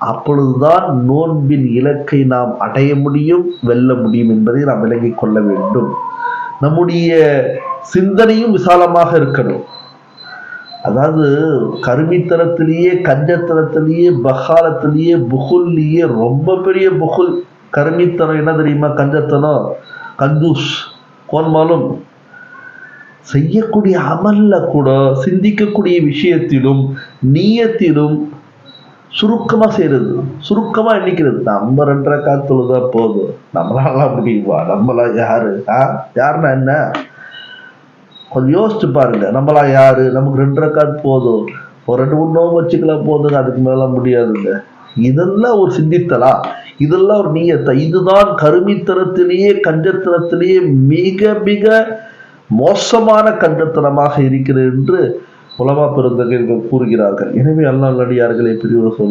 அப்பொழுதுதான் நோன்பின் இலக்கை நாம் அடைய முடியும் வெல்ல முடியும் என்பதை நாம் விளங்கிக் கொள்ள வேண்டும். நம்முடைய சிந்தனையும் விசாலமாக இருக்கணும். அதாவது கருமித்தனத்திலேயே கஞ்சத்தனத்திலேயே பகாலத்திலேயே புகுல்லையே ரொம்ப பெரிய புகுல். கருமித்தனம் என்ன தெரியுமா? கஞ்சத்தனம் கந்தூஸ் கோன்மாலும். செய்யக்கூடிய அமல்ல கூட சிந்திக்கக்கூடிய விஷயத்திலும் நீயத்திலும் சுருக்கமாக செய்கிறது சுருக்கமாக எண்ணிக்கிறது. நம்ம ரெண்டரை காத்துலதா போதும். நம்மளால முடியுமா நம்மளா யாரு? ஆ? யாருன்னா என்ன? கொஞ்சம் யோசிச்சு பாருங்க. நம்மளா யாரு? நமக்கு ரெண்டரை காத்து போதும். ஒரு ரெண்டு மூணு நோம்பு வச்சுக்கலாம் போதுங்க. அதுக்கு மேல முடியாதுங்க. இதெல்லாம் ஒரு சிந்தித்தலா? இதெல்லாம் ஒரு நீயத்தா? இதுதான் கருமித்தனத்திலேயே கஞ்சத்தனத்திலேயே மிக மிக மோசமான கஞ்சத்தனமாக இருக்கிறது என்று உலமா பெருந்தகைகள் கூறுகிறார்கள். எனவே அல்லாஹ் நல்லடியார்களை பெரியவர்கள்